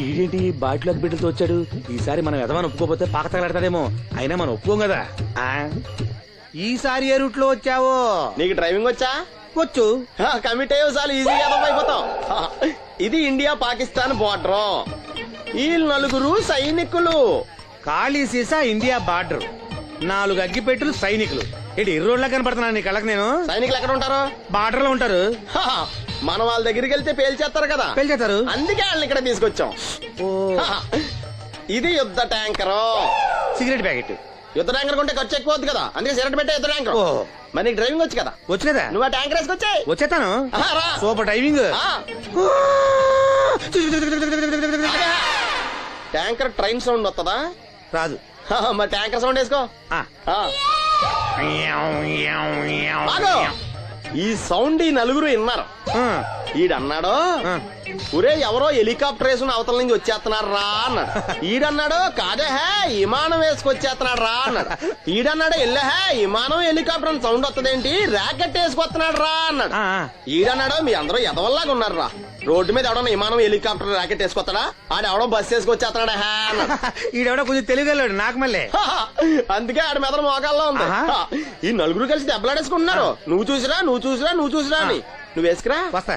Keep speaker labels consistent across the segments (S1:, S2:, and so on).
S1: ఈడేంటి బాటిలోకి బిడ్డలతో వచ్చాడు? ఈసారి మనం ఎదవని ఒప్పుకోపోతే పాక తగలడతాడేమో. అయినా మనం ఒప్పుకోం కదా?
S2: ఆ.
S3: ఈసారి ఏ రూట్లో వచ్చావో?
S2: నీకు డ్రైవింగ్ వచ్చా?
S3: వచ్చు.
S2: కమిట్ అయ్యే చాలు ఈజీగా అయిపోతాం. ఇది ఇండియా పాకిస్తాన్ బోర్డర్. ఈ నలుగురు సైనికులు.
S3: ఖాళీ సీసా ఇండియా బార్డర్. నాలుగు అగ్గిపెట్టులు సైనికులు. ఏంటి ఇర్రోడ్లా కనపడుతున్నాను నీ కళ్ళకి నేను?
S2: సైనికులు ఎక్కడ ఉంటారు?
S3: బార్డర్లో ఉంటారు
S2: మనం వాళ్ళ దగ్గరికి వెళ్తే పేల్చేస్తారు కదా.
S3: పెళ్చేస్తారు
S2: అందుకే వాళ్ళని ఇక్కడ తీసుకొచ్చాం.
S3: ఓ.
S2: ఇది యుద్ధ ట్యాంకరు.
S3: Cigarette packet.
S2: యుద్ధ ట్యాంకర్ కొంటే ఖర్చు ఎక్కువ అవుతుంది కదా. అందుకే సిగరెట్ పెట్టే యుద్ధ ట్యాంకర్.
S3: ఓ.
S2: మరి నీకు డ్రైవింగ్ వచ్చు కదా.
S3: వచ్చు కదా.
S2: నువ్వు ఆ ట్యాంకర్ వేసుకొచ్చాయి.
S3: వచ్చేస్తాను.
S2: రా.
S3: Super driving
S2: tanker train sound వస్తుందా
S3: రాదు.
S2: హా, మరి ట్యాంకర్ సౌండ్ వేసుకో.
S3: ఆ.
S2: ఆ. ఆగు. ఈ సౌండ్ ఈ నలుగురు విన్నారు ఈడన్నాడు. ఒరే ఎవరో హెలికాప్టర్ వేసుకుని అవతల నుంచి వచ్చేస్తున్నారు రా అన్నాడు. ఈడన్నాడు కాదే హే విమానం వేసుకొచ్చేస్తున్నాడు రా అన్నాడు. ఈడన్నాడు ఎల్లే హే విమానం హెలికాప్టర్ అని సౌండ్ వస్తుందేంటి ర్యాకెట్ వేసుకొస్తున్నాడు రా అన్నాడు. ఈడన్నాడు మీ అందరూ ఎదవల్లాగా ఉన్నారు రా రోడ్డు మీద ఎవడన్నా విమానం హెలికాప్టర్ ర్యాకెట్ వేసుకొస్తాడా ఆడ ఎవడో బస్ వేసుకొచ్చేస్తున్నాడు హే అన్నాడు.
S3: ఈడెవడో కొంచెం తెలియగలడు నాకు మళ్ళీ.
S2: అందుకే ఆడ మెదడు మోకాల్లో ఉంది. ఈ నలుగురు కలిసి దెబ్బలాడేసుకుంటున్నారు. నువ్వు చూసిరా నువ్వు చూసిరా నువ్వు చూసిరా అని. నువ్వు వేసుకురా.
S3: వస్తా.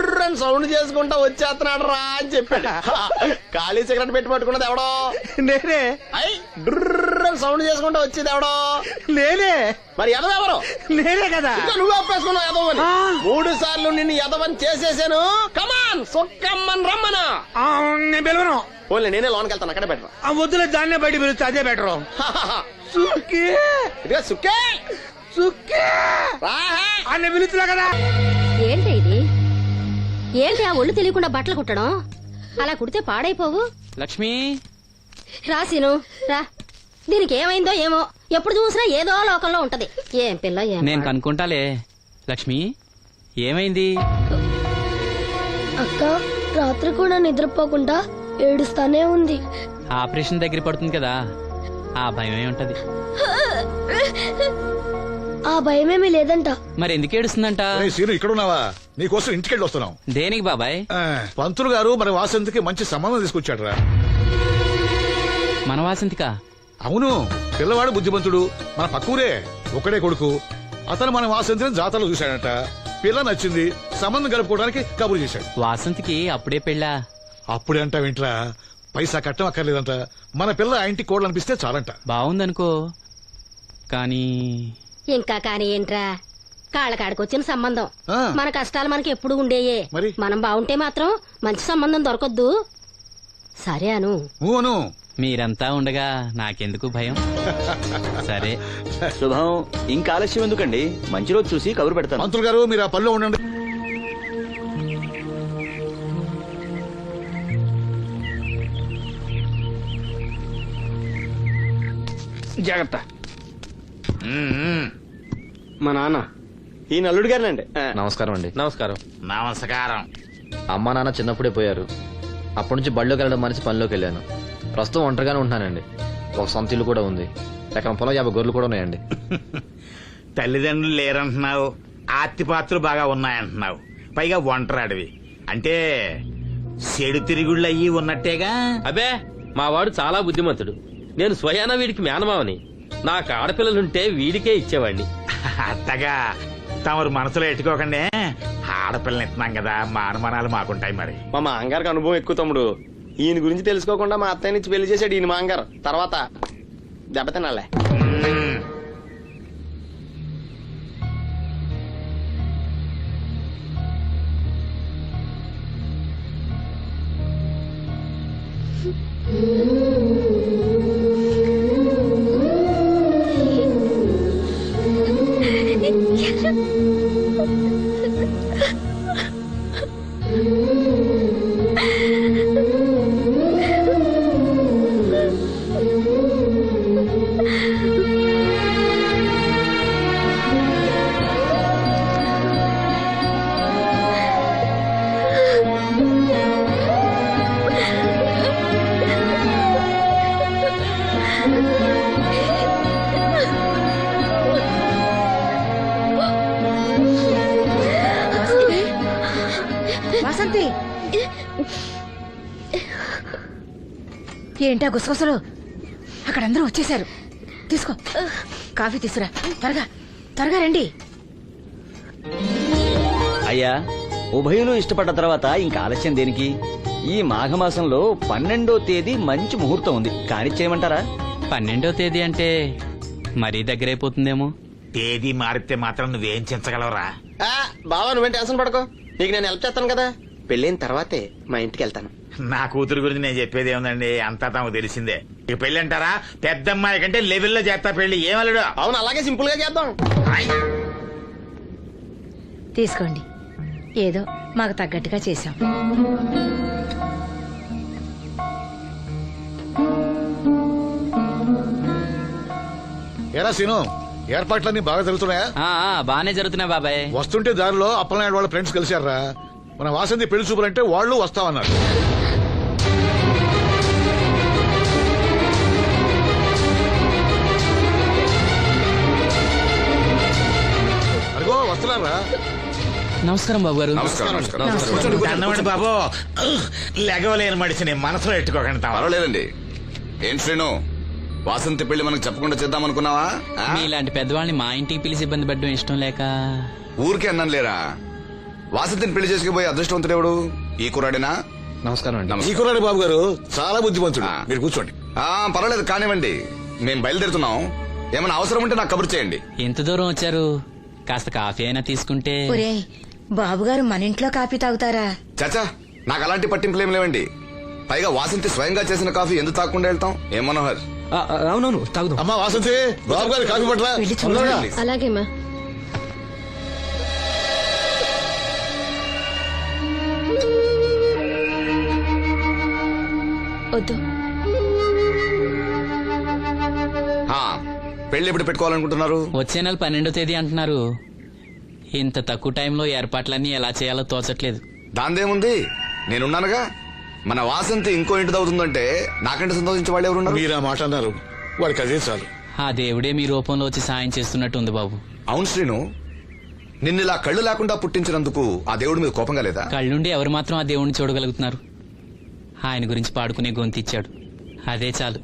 S2: అని సౌండ్ చేసుకుంటా వచ్చేస్తున్నాడు రా అని చెప్పాడు. ఖాళీ సిగరెట్ పెట్టి పట్టుకున్నది ఎవడో?
S3: నేనే.
S2: అయ్ డుర్ర్ సౌండ్ చేసుకుంటా వచ్చేది ఎవడో?
S3: నేనే.
S2: మరి ఎదవెవరు
S3: నేనే కదా.
S2: ఇంకా నువ్వు ఒప్పేసుకున్నావు ఎదవని. మూడు సార్లు నిన్ను ఎదవని చేసేసాను. కమాన్ సొక్కమ్మన్ రమ్మనా.
S3: ఆ, నేను పిలవను.
S2: ఓన్లీ నేనే లోనికి వెళ్తాను అక్కడే పెట్టరా.
S3: ఆ వద్దులే దాన్నే బయట పిలుస్తా అదే బెటరు. సుక్కి.
S2: ఇదిగా సుక్కే.
S3: సుక్కి.
S2: రాహే.
S3: అన్న పిలుస్తున్నా కదా.
S4: ఏంటి ఇది? ఏంటి ఆ ఒళ్ళు తెలియకుండా బట్టలు కుట్టడం? అలా కుడితే పాడైపోవు.
S5: లక్ష్మి.
S4: రాసిను రా. దీనికి ఏమైందో ఏమో ఎప్పుడు చూసినా ఏదో లోకంలో ఉంటది. ఏం పిల్ల ఏం
S5: నేను. కనుక్కుంటాలే. లక్ష్మి ఏమైంది?
S6: అక్క రాత్రి కూడా నిద్రపోకుండా ఏడుస్తానే ఉంది.
S5: ఆపరేషన్ దగ్గర పడుతుంది కదా ఆ భయమే ఉంటది.
S6: ఆ భయమేమీ లేదంట.
S5: మరి ఎందుకు ఏడుస్తుందంట?
S7: సీను ఇక్కడ ఉన్నావా నీకోసం ఇంటికెళ్ళి వస్తున్నాం.
S5: దేనికి బాబాయ్?
S7: ఆ, పంతులు గారు మన వాసంతికి మంచి సంబంధం తీసుకొచ్చాడు రా
S5: మన వాసంతిక?
S7: అవును పిల్లవాడు బుద్ధిమంతుడు మన పక్కూరే ఒకడే కొడుకు. అతను మన వాసంతిని జాతరలో చూశాడట. పిల్ల నచ్చింది సంబంధం కలుపుకోవడానికి కబురు చేశాడు.
S5: వాసంతికి అప్పుడే పెళ్ళా?
S7: అప్పుడే అంటా వింట్రా పైసా కట్టం అక్కర్లేదంట. మన పిల్ల ఆ ఇంటి కోడలనిపిస్తే చాలంట.
S5: బాగుందనుకో కానీ
S4: ఇంకా కాని ఏంట్రా? కాళ్ళకాడికొచ్చిన సంబంధం. మన కష్టాలు మనకి ఎప్పుడు ఉండేయే? మనం బాగుంటే మాత్రం మంచి సంబంధం దొరకొద్దు. సరే అను.
S7: ఊను.
S5: మీరంతా ఉండగా నాకెందుకు భయం? సరే.
S1: శుభం. ఇంకా ఆలస్యం ఎందుకండి? మంచి రోజు చూసి కబురు పెడతాను.
S7: పంతులు గారు మీరు ఆ పనిలో ఉండండి.
S3: జాగ్రత్త.
S2: మా నాన్న. ఈ నల్లుడు గారినండి.
S8: నమస్కారం అండి.
S9: నమస్కారం.
S8: నమస్కారం. అమ్మ నాన్న చిన్నప్పుడే పోయారు. అప్పటి నుంచి బళ్ళోకి వెళ్ళడం మనిషి పనిలోకి వెళ్ళాను. ప్రస్తుతం ఒంటరిగానే ఉంటున్నానండి. ఒక సొంత ఇల్లు కూడా ఉంది. ఎక్కడ పొలం యాభై గొర్రెలు కూడా ఉన్నాయండి.
S10: తల్లిదండ్రులు లేరంటున్నావు. ఆస్తిపాత్రులు బాగా ఉన్నాయంటున్నావు. పైగా ఒంటరాడివి. అంటే చెడు తిరుగుళ్ళు అయ్యి ఉన్నట్టేగా?
S9: అబే మా వాడు చాలా బుద్ధిమంతుడు. నేను స్వయాన వీడికి మేనమావని. నాకు ఆడపిల్లలుంటే వీడికే ఇచ్చేవాడిని.
S10: అత్తగా తమరు మనసులో ఎట్టుకోకండి. ఆడపిల్లని ఇస్తున్నాం కదా మానమానాలు మాకుంటాయి మరి.
S2: మా మాంగారికి అనుభవం ఎక్కువ తమ్ముడు. ఈయన గురించి తెలుసుకోకుండా మా అత్తయ్య నుంచి పెళ్ళి చేశాడు ఈయన మాంగారు. తర్వాత దెబ్బతినాలే
S11: వాసంతి. ఏంటా గుసగుసలు? అక్కడ అందరూ వచ్చేసారు తీసుకో. కాఫీ తీసురా త్వరగా. త్వరగా రండి.
S1: అయ్యా ఉభయులు ఇష్టపడ్డ తర్వాత ఇంకా ఆలస్యం దేనికి? ఈ మాఘమాసంలో పన్నెండో తేదీ మంచి ముహూర్తం ఉంది. కానిచ్చేయమంటారా
S5: పన్నెండో తేదీ అంటే మరీ దగ్గరైపోతుందేమో?
S10: తేదీ మారితే మాత్రం నువ్వేం చించగలవురా?
S2: ఆ, బావా నువ్వేం టెన్షన్ పడకు. నీకు నేను హెల్ప్ చేస్తాను కదా. పెళ్ళైన తర్వాతే మా ఇంటికి వెళ్తాను.
S10: నా కూతురు గురించి నేను చెప్పేది ఏముందండి? అంతా తమకు తెలిసిందే. ఇక పెళ్ళి అంటారా పెద్దమ్మాయి కంటే లెవెల్లో చేస్తా పెళ్ళి ఏమలుడు?
S2: అవును అలాగే సింపుల్గా చేద్దాం.
S11: తీసుకోండి. ఏదో మాకు తగ్గట్టుగా చేశాం.
S7: ఎరా సీను ఏర్పాట్లన్నీ బాగా జరుగుతున్నాయా?
S5: ఆ, ఆ, బానే జరుగుతున్నాయి బాబాయ్.
S7: వస్తుంటే దారిలో అప్పలనాయుడు వాళ్ళ ఫ్రెండ్స్ కలిశారా? మన వాసంతి పెళ్ళి చూపులంటే వాళ్ళు వస్తామన్నారు అదిగో వస్తున్నారా?
S5: నమస్కారం బాబు గారు
S10: అన్నమాట బాబు. లెగవలేని మడిసిని మనసులో ఎట్టుకోకండి తమ
S12: పర్వాలేదండి. ఏం శ్రీను? వాసంతి పెళ్ళి మనకు చెప్పకుండా చేద్దాం అనుకున్నావా ఆ?
S5: మీలాంటి పెద్దవాళ్ళని మా ఇంటికి పిలిచి ఇబ్బంది పెట్టడం ఇష్టం లేక.
S12: ఊరికే అన్నాను లేరా? వాసంతిని పెళ్ళి చేసుకుపోయి అదృష్టవంతుడెవడు ఈ కుర్రాడినా?
S8: నమస్కారం అండి.
S7: ఈ. కుర్రాడి బాబు గారు చాలా బుద్ధిమంతుడు.
S12: ఆ.
S7: మీరు కూర్చోండి.
S12: ఆ, పర్వాలేదు కానివ్వండి. మేము బయలుదేరుతున్నాం. ఏమైనా అవసరం ఉంటే నాకు కబురు చేయండి.
S5: ఎంత దూరం వచ్చారు? కాస్త కాఫీ అయినా తీసుకుంటే.
S11: ఒరే బాబుగారు మన ఇంట్లో కాఫీ తాగుతారా?
S12: చాచా నాకు అలాంటి పట్టింపులు ఏం లేవండి. పైగా వాసంతి స్వయంగా చేసిన కాఫీ ఎందుకు తాకుండా వెళ్తాం? ఏం మనోహర్?
S1: అవునవును తాగుదాం.
S7: అమ్మా వాసంతి! బాబు గారు కాఫీ పట్ల
S11: వెళ్ళి చూడరా.
S4: అలాగేమా వద్దు.
S12: పెళ్ళి ఎప్పుడు పెట్టుకోవాలనుకుంటున్నారు?
S5: వచ్చే నెల పన్నెండో తేదీ అంటున్నారు. ఇంత తక్కువ టైంలో ఏర్పాట్లన్నీ ఎలా చేయాలో తోచట్లేదు.
S12: దాందేముంది? నేనున్నానుగా? మన వాసంతి ఇంకో ఇంటి అవుతుందంటే నాకంటే సంతోషించే వాళ్ళు ఎవరున్నారు?
S7: మీరు ఆ మాట అన్నారు. వాడికి అదే చాలు.
S5: ఆ దేవుడే మీ రూపంలో వచ్చి సాయం చేస్తున్నట్టు ఉంది బాబు.
S12: అవును శ్రీను. నిన్ను ఇలా కళ్ళు లేకుండా పుట్టించినందుకు ఆ దేవుడి మీద కోపంగా లేదా?
S5: కళ్ళుండి ఎవరు మాత్రం ఆ దేవుణ్ణి చూడగలుగుతున్నారు? ఆయన గురించి పాడుకునే గొంతిచ్చాడు అదే చాలు.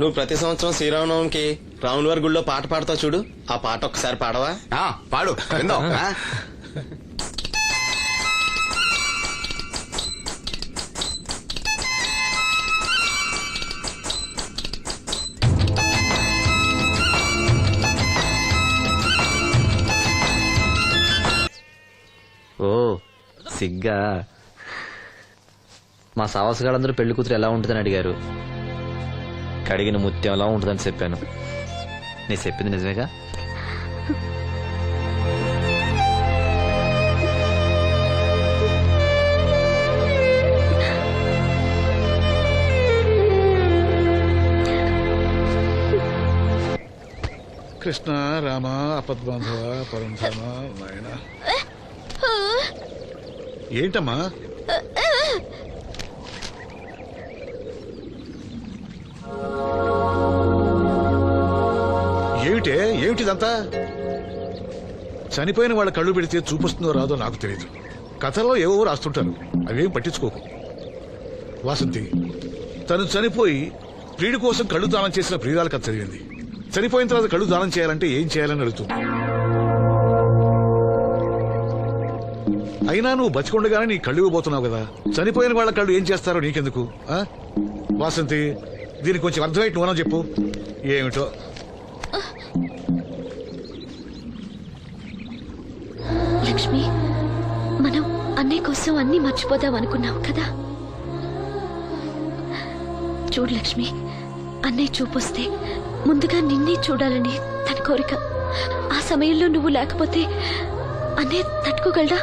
S2: నువ్వు ప్రతి సంవత్సరం శ్రీరామనవమికి రాముల వారి గుళ్ళో పాట పాడతావు చూడు. ఆ పాట ఒక్కసారి పాడవా?
S12: ఆ, పాడు?
S8: ఓ సిగ్గా. మా సావసగాళ్ళందరూ పెళ్ళి కూతురు ఎలా ఉంటుందని అడిగారు. కడిగిన ముత్యం ఎలా ఉంటుందని చెప్పాను. నీ చెప్పింది నిజమేగా?
S7: కృష్ణ రామ అపద్బాంధవ పరంధామ నాయన. ఏంటమ్మా? ఏమిటే? ఏమిటిదంతా? చనిపోయిన వాళ్ళ కళ్ళు పెడితే చూపిస్తుందో రాదో నాకు తెలియదు కథలో ఏవో రాస్తుంటారు. అవేం పట్టించుకోకు. వాసంతి తను చనిపోయి ప్రియుడి కోసం కళ్ళు దానం చేసిన ప్రియురాలు కథ చదివింది. చనిపోయిన తర్వాత కళ్ళు దానం చేయాలంటే ఏం చేయాలని అడుగుతుంది. అయినా నువ్వు బతికొండగానే నీ కళ్ళు ఇవ్వబోతున్నావు కదా. చనిపోయిన వాళ్ళ కళ్ళు ఏం చేస్తారో నీకెందుకు ఆ? వాసంతి దీనికి కొంచెం అర్థమైతే నువ్వనా చెప్పు. ఏమిటో?
S4: లక్ష్మి మనం అన్నయ్య కోసం అన్ని మర్చిపోదాం అనుకున్నాం కదా? చూడు లక్ష్మి అన్నయ్య చూపొస్తే ముందుగా నిన్నే చూడాలని తన కోరిక. ఆ సమయంలో నువ్వు లేకపోతే అన్నయ్య తట్టుకోగలడా?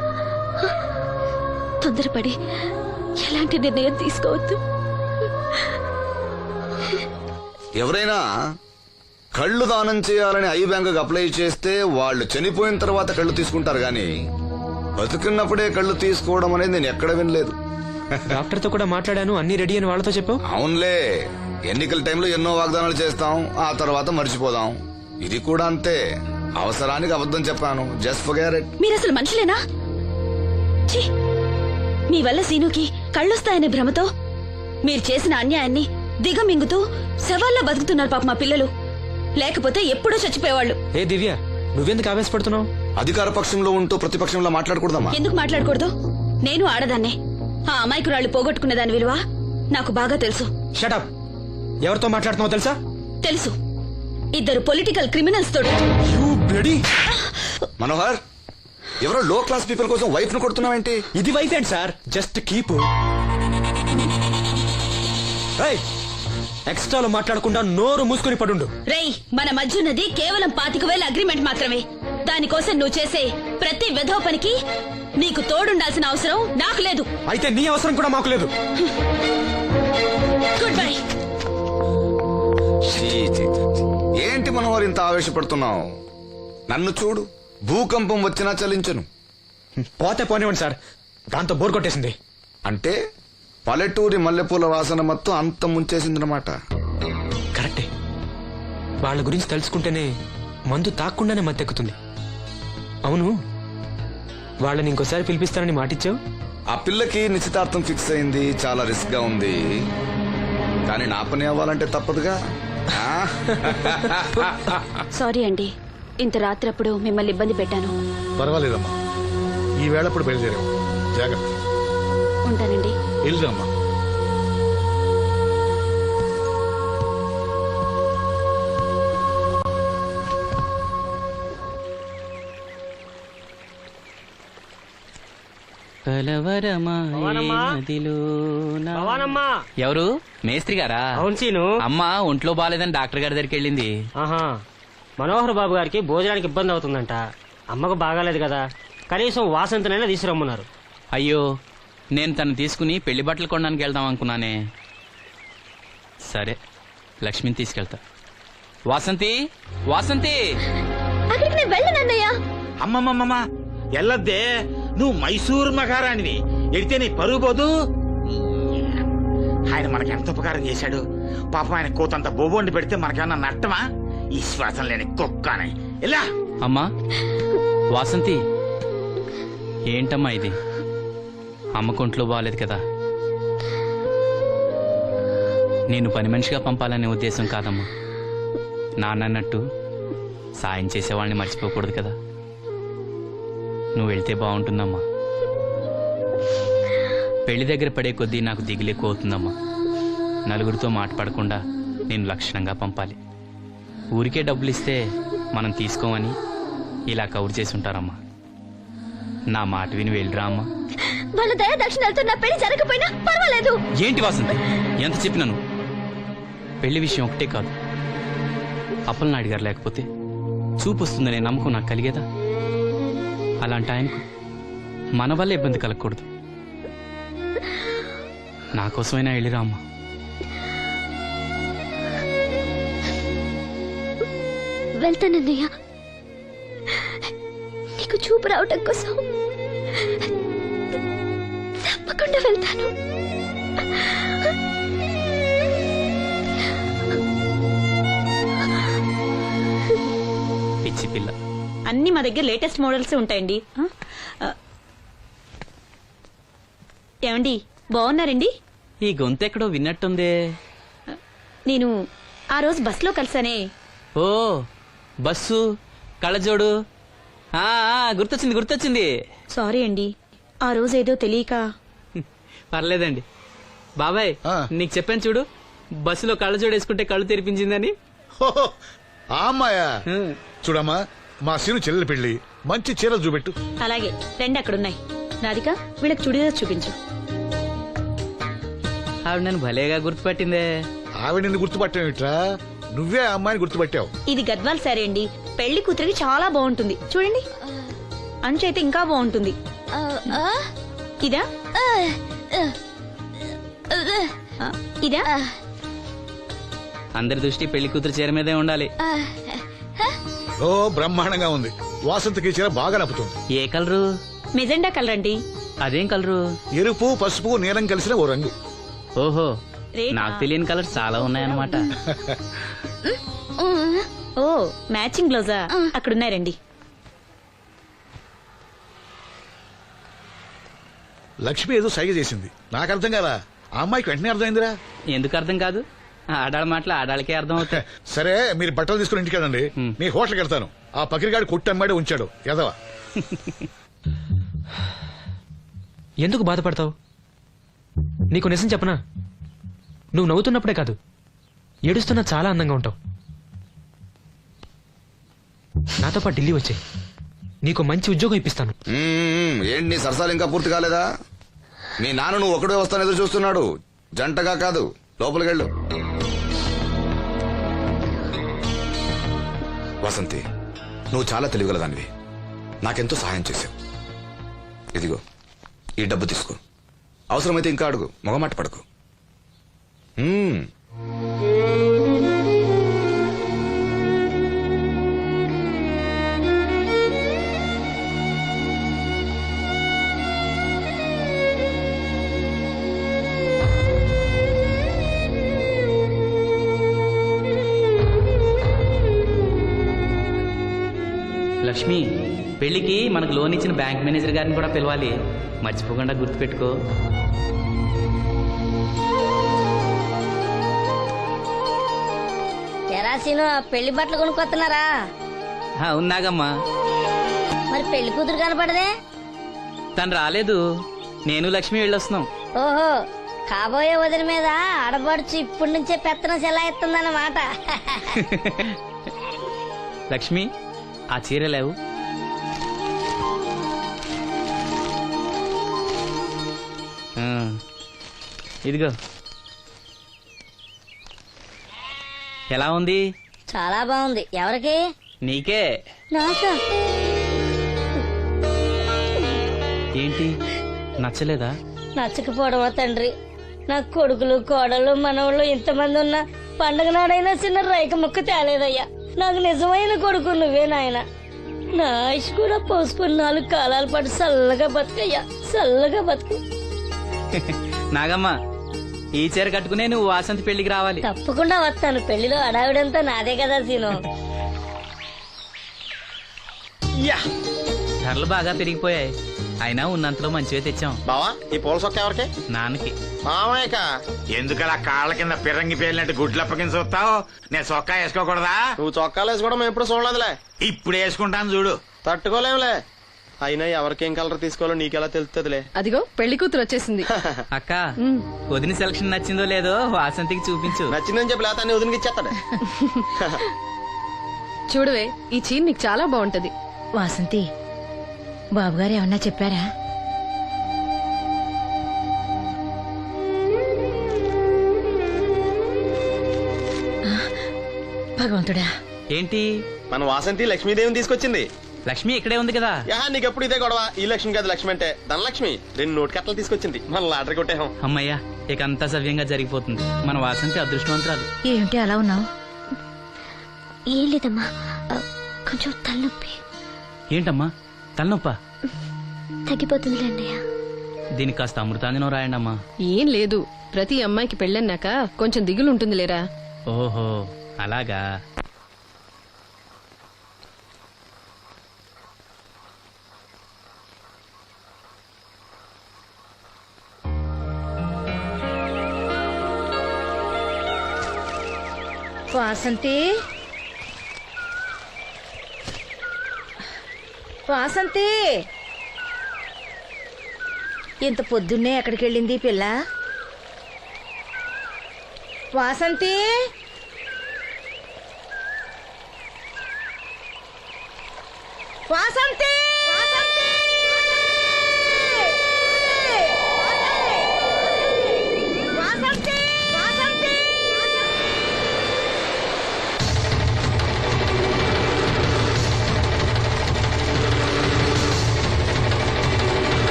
S4: తొందరపడి ఎలాంటి నిర్ణయం తీసుకోవద్దు.
S12: ఎవరైనా కళ్ళు దానం చేయాలని ఐ బ్యాంక్ అప్లై చేస్తే వాళ్ళు చనిపోయిన తర్వాత కళ్ళు తీసుకుంటారు గాని బతుకున్నప్పుడే కళ్ళు తీసుకోవడం అనేది నేను ఎక్కడ వినలేదు.
S1: డాక్టర్తో కూడా మాట్లాడాను అన్ని రెడీ అని వాళ్ళతో చెప్పావు
S12: అవునులే. ఎన్నికల టైంలో ఎన్నో వాగ్దానాలు చేస్తాం ఆ తర్వాత మర్చిపోదాం. ఇది కూడా అంతే. అవసరానికి అబద్ధం చెప్పాను. జస్ట్ ఫర్
S4: మీరు అసలు మనుషులేనా? ఛీ! మీ వల్ల సీనుకి కళ్ళొస్తాయనే భ్రమతో మీరు చేసిన అన్యాయాన్ని దిగమింగుతూ శవాల్లో బతుకుతున్నారు పాప మా పిల్లలు. లేకపోతే ఎప్పుడూ చచ్చిపోయేవాళ్ళు.
S13: ఏ దివ్య నువ్వెందుకు ఆవేశపడుతున్నావు?
S12: అధికార పక్షంలో ఉంటూ ప్రతిపక్షంలో మాట్లాడకూడదమ్మా.
S4: ఎందుకు మాట్లాడకూడదు? నేను ఆడదాన్నే. ఆ అమాయకురాళ్ళు పోగొట్టుకునే దాని విలువ నాకు బాగా తెలుసు.
S13: షటప్ ఎవరితో మాట్లాడుతున్నావు తెలుసా?
S4: తెలుసు. ఇద్దరు పొలిటికల్ క్రిమినల్స్ తోటి.
S12: మనోహర్ ఎవరో లో క్లాస్ పీపుల్ కోసం వైఫ్ను కొడుతున్నావేంటి?
S13: ఇది వైఫ్ ఏంటి సార్? Just keep. ఎక్స్ట్రాలో మాట్లాడకుండా నోరు మూసుకొని పడుండు.
S4: రేయ్ మన మధ్య ఉన్నది కేవలం పాతిక వేల అగ్రిమెంట్ మాత్రమే. దానికోసం నువ్వు చేసే ప్రతి విధవ పనికి నీకు తోడుండాల్సిన అవసరం నాకు లేదు.
S13: అయితే నీ అవసరం కూడా మాకు లేదు.
S4: గుడ్ బై
S12: ఛీ, ఛీ, ఛీ, ఛీ. ఏంటి మనోహర్ ఇంత ఆవేశపడుతున్నావు? నన్ను చూడు భూకంపం వచ్చినా చలించను.
S13: పోతే పోనివ్వండి సార్. దాంతో బోర్ కొట్టేసింది.
S12: అంటే? పల్లెటూరి మల్లెపూల వాసన మొత్తం అంత ముంచేసిందనమాట
S13: కరెక్టే. వాళ్ళ గురించి తెలుసుకుంటేనే మందు తాక్కుండానే మత్తెక్కుతుంది. అవును వాళ్ళని ఇంకోసారి పిలిపిస్తానని మాటిచ్చావు?
S12: ఆ పిల్లకి నిశ్చితార్థం ఫిక్స్ అయింది చాలా రిస్క్గా ఉంది. కానీ నా పని అవ్వాలంటే తప్పదుగా? ఆ?
S4: సారీ అండి ఇంత రాత్రప్పుడు మిమ్మల్ని ఇబ్బంది పెట్టాను.
S7: పర్వాలేదమ్మా. ఈ వేళప్పుడు బయలుదేరావు జాగ్రత్త.
S4: ఉంటానండి.
S7: వెళ్దామా
S5: ఎవరు? మేస్త్రి గారా?
S14: అవును సీను
S5: అమ్మ ఒంట్లో బాగాలేదని డాక్టర్ గారి దగ్గరికి వెళ్ళింది.
S14: ఆహా. మనోహర్ బాబు గారికి భోజనానికి ఇబ్బంది అవుతుందంట. అమ్మకు బాగాలేదు కదా. కనీసం వాసంతనైనా తీసుకురమ్మన్నారు.
S5: అయ్యో నేను తను తీసుకుని పెళ్ళి బట్టలు కొనడానికి వెళ్దాం అనుకున్నానే. సరే లక్ష్మిని తీసుకెళ్తా. వాసంతి వాసంతి!
S4: అక్కడికి నేను వెళ్ళనన్నయ్య
S10: అమ్మమ్మమ్మమ్మ ఎల్లద్దే నువ్వు మైసూరు మహారాణివి. ఎడితే నీ పరుగు పోదు. ఆయన మనకి ఎంత ఉపకారం చేశాడు. పాపం ఆయన కోతంత బొబొండి పెడితే మనకేమన్నా నట్టమా? ఈ శ్వాసం లేని కుక్క అని ఇలా.
S5: అమ్మా వాసంతి. ఏంటమ్మా ఇది? అమ్మకుంట్లో బాగాలేదు కదా. నేను పని మనిషిగా పంపాలనే ఉద్దేశం కాదమ్మా. నాన్నన్నట్టు సాయం చేసేవాళ్ళని మర్చిపోకూడదు కదా. నువ్వు వెళ్తే బాగుంటుందమ్మా. పెళ్ళి దగ్గర పడే కొద్దీ నాకు దిగులు అవుతుందమ్మా నలుగురితో మాట్లాడకుండా నేను లక్షణంగా పంపాలి. ఊరికే డబ్బులు ఇస్తే మనం తీసుకోమని ఇలా కవర్ చేసి ఉంటారమ్మా. నా మాట విని వెళ్ళిరా అమ్మా.
S4: వాళ్ళ దయ దక్షిణాలతో నా పెళ్ళి జరగకపోయినా పర్వాలేదు.
S5: ఏంటి వాసంతి? ఎంత చెప్పినాను? పెళ్ళి విషయం ఒకటే కాదు. అప్పలనాయుడు గారు లేకపోతే చూపు వస్తుందనే నమ్మకం నాకు కలిగేదా? అలాంటి ఆయనకు మన వల్ల ఇబ్బంది కలగకూడదు. నా కోసమైనా వెళ్ళిరా అమ్మా.
S4: వెళ్తానన్నయ్య. నీకు చూపు రావటం కోసం తప్పకుండా వెళ్తాను.
S5: పిచ్చి పిల్ల.
S11: అన్ని మా దగ్గర లేటెస్ట్ మోడల్స్ ఉంటాయండి. ఏమండి బాగున్నారండి?
S5: ఈ గొంతు ఎక్కడో విన్నట్టుందే.
S11: నేను ఆ రోజు బస్సులో కలిసానే
S5: ఓ బస్సు కళ్ళజోడు ఆ, ఆ, గుర్తొచ్చింది గుర్తొచ్చింది.
S11: సారీ అండి. ఆ రోజు ఏదో తెలియక.
S5: పర్లేదండి. బాబాయ్ నీకు చెప్పాను చూడు బస్సులో కళ్ళజోడు వేసుకుంటే కళ్ళు తెరిపించిందని.
S7: హోహో, ఆ అమ్మాయా? చూడమ్మా మా సీను చెల్లెలు పెళ్ళి మంచి చీరలు చూపెట్టు.
S11: అలాగే రెండు అక్కడున్నాయి. రాధిక వీళ్ళకి చుడిదార్ చూపించు.
S5: ఆవిడ నన్ను భలేగా గుర్తుపట్టిందే.
S7: ఆవిడ నిన్ను గుర్తుపట్టావిట్రా నువ్వే ఆ అమ్మాయిని గుర్తుపట్టావు.
S11: ఇది గద్వాల్ సారీ అండి. పెళ్ళి కూతురికి చాలా బాగుంటుంది. చూడండి. అంచు అయితే ఇంకా బాగుంటుంది. ఇదా? ఇదా?
S5: అందరి దృష్టి పెళ్ళి కూతురు చీర మీదే ఉండాలి.
S7: ఓ బ్రహ్మాండంగా ఉంది. వాసంతకి చీర బాగా నప్పుతుంది.
S5: ఏ కలరు?
S11: మెజెండా కలర్ అండి
S5: అదేం కలరు?
S7: ఎరుపు పసుపు నీలం కలిసిన ఓ రంగు.
S5: ఓహో? నాకు తెలియని కలర్ చాలా ఉన్నాయన్నమాట.
S11: ఓ మ్యాచింగ్ బ్లౌజా? అక్కడున్నారండి
S7: లక్ష్మి ఏదో సైగ చేసింది. నాకు అర్థం కదా ఆ అమ్మాయికి వెంటనే అర్థమైందిరా?
S5: ఎందుకు అర్థం కాదు? ఆడాళ్ళ మాటలు ఆడాళ్ళకే అర్థం అవుతాయి
S7: సరే మీరు బట్టలు తీసుకుని ఇంటికి వెళ్ళండి. నీ హోటల్కి వెళ్తాను. ఆ పకిరిగాడు కొట్టి అమ్మాడే ఉంచాడు. ఎదవా
S13: ఎందుకు బాధపడతావు? నీకు నిజం చెప్పనా? నువ్వు నవ్వుతున్నప్పుడే కాదు. ఏడుస్తున్నా చాలా అందంగా ఉంటావు. నాతో పాటు ఢిల్లీ వచ్చాయి నీకు మంచి ఉద్యోగం ఇప్పిస్తాను.
S12: మ్మ్, ఏంటి నీ సరసాలు ఇంకా పూర్తి కాలేదా? మీ నాన్న నువ్వు ఒకడే వస్తాను ఎదురు చూస్తున్నాడు. జంటగా కాదు. లోపలికి వెళ్ళు. వసంతి నువ్వు చాలా తెలివిగలదానివి. నాకెంతో సహాయం చేశావు. ఇదిగో ఈ డబ్బు తీసుకో. అవసరమైతే ఇంకా అడుగు. మొగమాట పడకు. Hmm.
S5: లక్ష్మి పెళ్ళికి మనకు లోన్ ఇచ్చిన బ్యాంక్ మేనేజర్ గారిని కూడా పిలవాలి. మర్చిపోకుండా గుర్తుపెట్టుకో.
S15: తెరాసీను పెళ్ళి బట్టలు కొనుక్కొస్తున్నారా?
S5: ఉన్నాగమ్మా.
S15: మరి పెళ్ళి కూతురు కనపడదే?
S5: తను రాలేదు. నేను లక్ష్మి వెళ్ళొస్తున్నాం.
S15: ఓహో కాబోయే వదిన మీద ఆడబడుచు ఇప్పటి నుంచే పెత్తనం సెలాయిస్తుందన్నమాట
S5: లక్ష్మి ఆ చీర లేవు. ఇదిగో. ఎలా ఉంది?
S15: చాలా బాగుంది. ఎవరికి?
S5: నీకే.
S15: నాకా?
S5: ఏంటి? నచ్చలేదా?
S15: నచ్చకపోవడమా తండ్రి? నా కొడుకులు కోడలు మనవళ్ళు ఇంతమంది ఉన్నా పండగ నాడైనా చిన్న రైక ముక్క తేలేదయ్యా. నాకు నిజమైన కొడుకు నువ్వే నాయన. నా ఆయుష్ కూడా పోసుకుని నాలుగు కాలాల పాటు చల్లగా బతుకయ్యా. చల్లగా బతుకు.
S5: నాగమ్మ ఈ చీర కట్టుకునే నువ్వు వాసంతి పెళ్ళికి రావాలి.
S15: తప్పకుండా వస్తాను. పెళ్ళిలో అడావిడంతా నాదే కదా సీను.
S5: ధరలు బాగా పెరిగిపోయాయి. అయినా ఉన్నంతలో మంచివే తెచ్చాం.
S2: బావా ఈ పూల సొక్క ఎవరికి?
S5: నాన్నకి.
S2: మామయ్యక?
S10: ఎందుకలా కాళ్ళ కింద పిరంగి పేలినట్టు గుడ్లు అప్పకించి చూస్తావు? నేను సొక్కా వేసుకోకూడదా?
S2: నువ్వు చొక్కాలు వేసుకోవడం మేము ఎప్పుడు చూడలేదులే.
S10: ఇప్పుడు వేసుకుంటాను చూడు.
S2: తట్టుకోలేములే. అయినా ఎవరికేం కలర్ తీసుకోవాలో నీకెలా తెలుస్తుందిలే
S16: అదిగో పెళ్ళి కూతురు వచ్చేసింది.
S5: అక్క వదిన సెలక్షన్ నచ్చిందో లేదో వాసంతికి చూపించు.
S2: నచ్చిందని చెప్పి లేత వదిలికి ఇచ్చేస్తాడు
S16: చూడవే ఈ చీర నీకు చాలా బాగుంటది.
S6: వాసంతి బాబుగారు ఏమన్నా చెప్పారా? భగవంతుడా.
S5: ఏంటి?
S2: మన వాసంతి లక్ష్మీదేవిని తీసుకొచ్చింది.
S5: లక్ష్మి ఇక్కడే ఉంది కదా.
S2: యా నీకెప్పుడు ఇదే గొడవ? ఈ లక్ష్మి కాదు లక్ష్మి అంటే ధనలక్ష్మి. రెండు నోటి కట్టలు తీసుకొచ్చింది. మన లాటరీ కొట్టేహం
S5: అమ్మయ్యా ఇక అంతా సవ్యంగా జరిగిపోతుంది. మన వాసంతి అదృష్టవంతురాలు
S6: ఏమిటి అలా ఉన్నావు?
S17: ఏం లేదమ్మా. కొంచెం తలనొప్పి.
S5: ఏంటమ్మా? తలనొప్పా?
S17: తగ్గిపోతుందిలే అన్నయ్య.
S5: దీనికి కాస్త అమృతాంజనం రాయండి అమ్మా
S16: ఏం లేదు. ప్రతి అమ్మాయికి పెళ్ళన్నాక కొంచెం దిగులు ఉంటుంది లేరా
S5: ఓహో అలాగా.
S6: వాసంతి? వాసంతి? ఇంత పొద్దున్నే ఎక్కడికి వెళ్ళింది పిల్ల? వాసంతి? వాసంతి!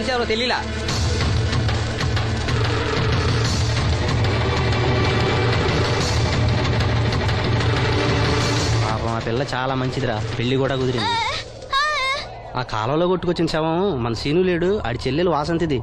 S18: మనిషి ఎవరో తెలియలా
S9: పాపం ఆ పిల్ల చాలా మంచిదిరా. పెళ్ళి కూడా కుదిరింది.
S14: ఆ కాలంలో కొట్టుకొచ్చిన శవం మన సీను లేడు ఆడి చెల్లెలు వాసంతిది.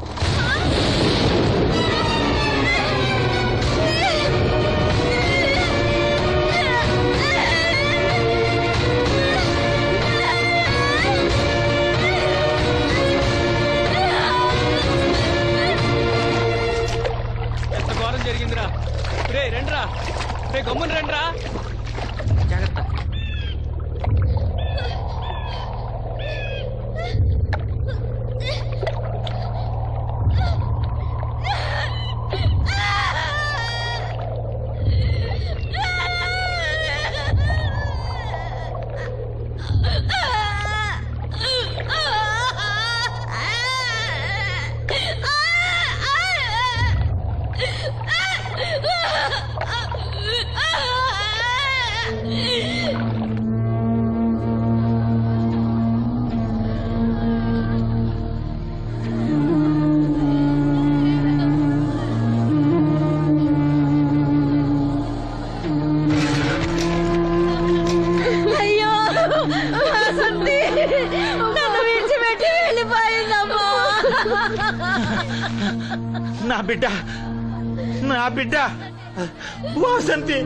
S10: బిడ్డ. నా బిడ్డ. వాసంతి.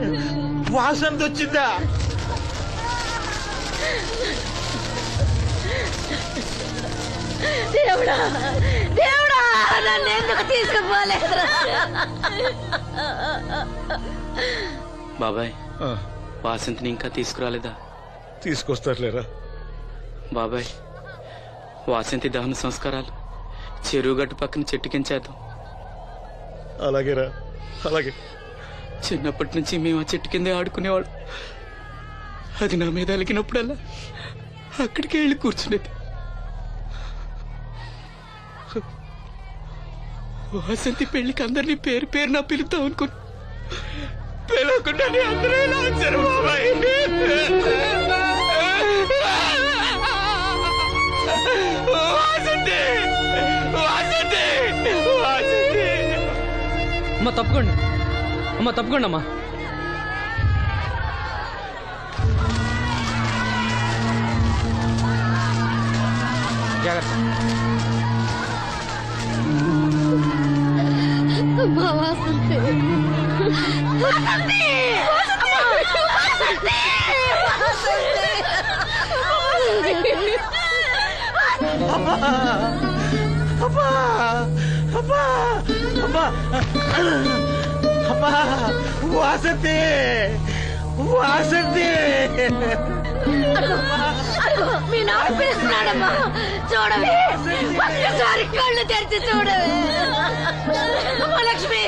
S10: వాసంతి వచ్చిందా?
S6: దేవుడా దేవుడా నన్ను ఎందుకు తీసుకుపోలేదురా
S5: బాబాయ్ వాసంతిని ఇంకా తీసుకురాలేదా?
S7: తీసుకొస్తారులేరా?
S5: బాబాయ్ వాసంతి దహన సంస్కారాలు చెరువు గట్టు పక్కన చెట్టు కించేద్దాం
S7: అలాగేరా. అలాగే.
S5: చిన్నప్పటి నుంచి మేము ఆ చెట్టు కిందే ఆడుకునేవాడు అది నా మీద అలిగినప్పుడల్లా అక్కడికి వెళ్ళి కూర్చునేది. వాసంతి పెళ్ళికి అందరినీ పేరు పేరు నా పిలుద్దాం అనుకుని పిలవకుండా అందరూ ఇలా వచ్చారు బాబాయ్.
S14: అమ్మ తప్పుకోండి. అమ్మ తప్పుకోండి అమ్మా. జాగ్రత్త.
S4: అమ్మా వాసంతి.
S6: వాసంతి! వాసంతి!
S10: అమ్మా అమ్మా అమ్మా అమ్మా అమ్మా వాసంతి! వాసంతి!
S6: అదిగో, మీ నాన్న పిలుస్తున్నాడమ్మా. చూడవే. ఒక్కసారి కళ్ళు తెరిచి చూడవే. అమ్మా లక్ష్మి.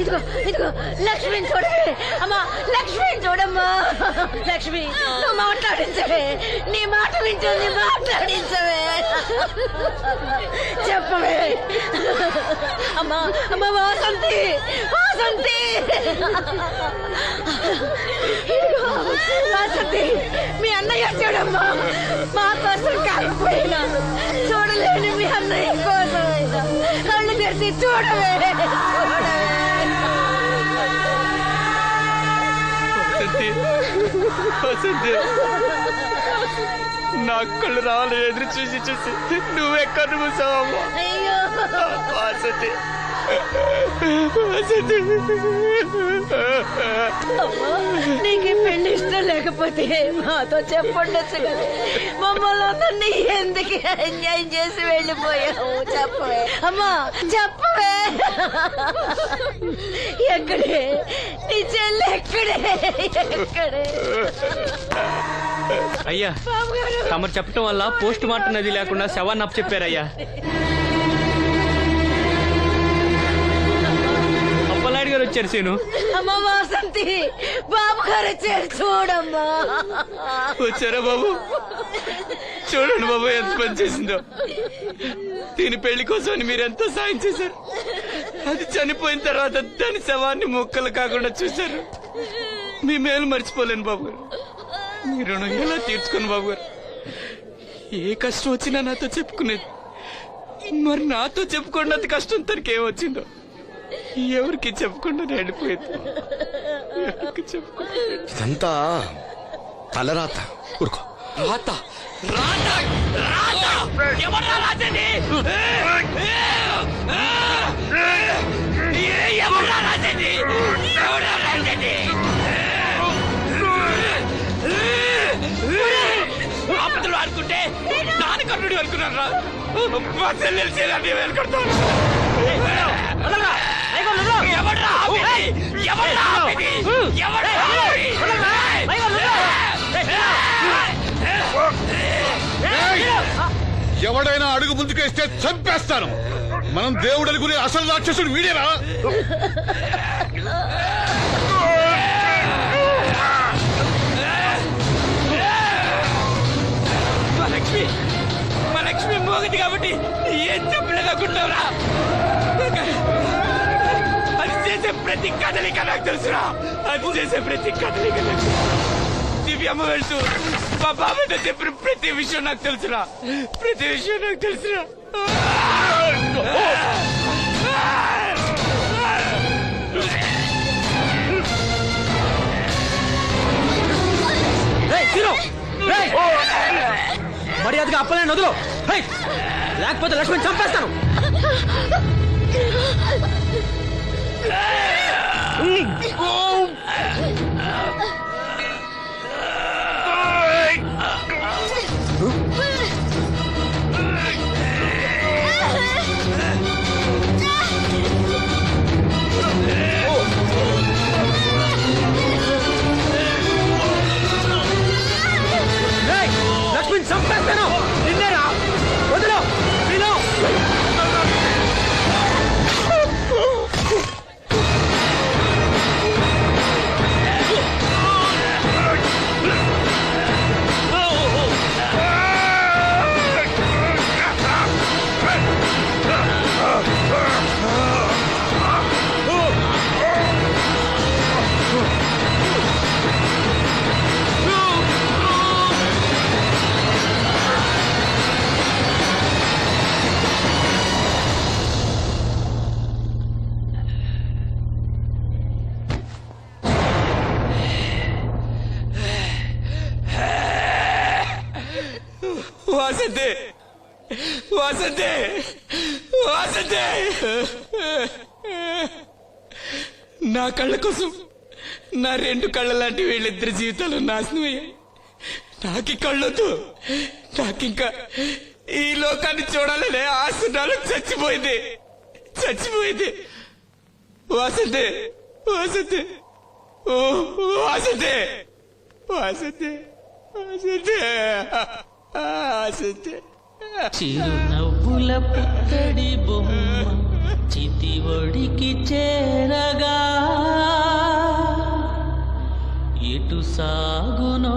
S6: ఇదిగో ఇదిగో లక్ష్మిని చూడవే. అమ్మా లక్ష్మిని చూడమ్మా. లక్ష్మి నువ్వు మాట్లాడించవే. నీ మాట వింటుంది మాట్లాడించవే. చెప్పవే. అమ్మా అమ్మ వాసంతి. వాసంతి వాసంతి మీ అన్నయ్య చూడమ్మా మా కోసం కాకపోయినా చూడలేని మీ అన్నయ్య కోసమైనా కళ్ళు తెరిచి చూడవే.
S5: వసంతి నా కళ్ళు రావాలి ఎదురు చూసి చూసి నువ్వెక్కడ వసంతి వసంతి.
S6: అమ్మా, నీకు పెళ్ళి ఇష్టం లేకపోతే మాతో చెప్పండొచ్చు కదా. మమ్మల్ని అందరినీ ఎందుకు ఎంజాయ్ చేసి వెళ్ళిపోయావు? చెప్పవే. అమ్మా చెప్పవే. ఎక్కడే? నీ చెల్లి ఎక్కడే? ఎక్కడే?
S5: అయ్యా తమరు చెప్పటం వల్ల పోస్ట్ మార్టం నది లేకుండా శవాన్ని అప్పు చెప్పారయ్యా సీను.
S6: అమ్మ వాసంతి బాబు గారు వచ్చారు చూడమ్మా.
S5: వచ్చారా బాబు? చూడండి బాబు ఎంత పని చేసిందో. దీని పెళ్ళి కోసమని మీరు ఎంతో సాయం చేశారు? అది చనిపోయిన తర్వాత దాని శవాన్ని ముక్కలు కాకుండా చూశారు. మీ మేలు మర్చిపోలేను బాబు గారు. మీ రుణం ఎలా తీర్చుకోను బాబు గారు? ఏ కష్టం వచ్చినా నాతో చెప్పుకునేది. మరి నాతో చెప్పుకున్నంత కష్టం తనకి ఏమొచ్చిందో ఎవరికి చెప్పకుండా వెళ్ళిపోయేది ఎవరికి చెప్పకుండా?
S12: ఇదంతా తలరాత. ఊరుకో
S5: రాత. రాత. రాత. ఎవరా రాసేది ఎవరా రాసేది ఎవరా రాసేది ఆపదలు ఆడుకుంటే నాన్న కర్ణుడి అనుకున్నారా? మా చెల్లెలు చేయాలని వెళ్ళుకుంటాను
S7: ఎవడైనా అడుగు ముందుకేస్తే చంపేస్తాను. మనం దేవుడు అనుకునే అసలు రాక్షసుడు వీడేరా
S5: మా లక్ష్మి మా లక్ష్మి మోగది కాబట్టి ఏం చెప్పలేదనుకుంటున్నారా చేసే ప్రతి కదలిక నాకు తెలుసురా. అది చేసే ప్రతి కదలిక నాకు. దివ్యమ్మ వెళ్తూ మా బాబాయ్తో చెప్పిన ప్రతి విషయం నాకు తెలుసురా. ప్రతి విషయం నాకు తెలుసురా.
S14: మర్యాదగా అప్పలే వదులు! లేకపోతే లక్ష్మణ్ చంపేస్తాను. ఏయ్!
S5: వాసంతే. వాసంతే. వాసంతే. నా కళ్ళ కోసం నా రెండు కళ్ళ లాంటి వీళ్ళిద్దరి జీవితాలు నాశనమయ్యాయి నాకి కళ్ళొద్దు. నాకింకా ఈ లోకాన్ని చూడాలనే ఆశ నాలో చచ్చిపోయింది. చచ్చిపోయింది. వాసంతే. వాసంతే. ఓ వాసంతే. వాసంతే. వాసంతే.
S19: చిరునవ్వుల పుత్తడి బొమ్మ చితి ఒడికి చేరగా. ఎటు సాగునో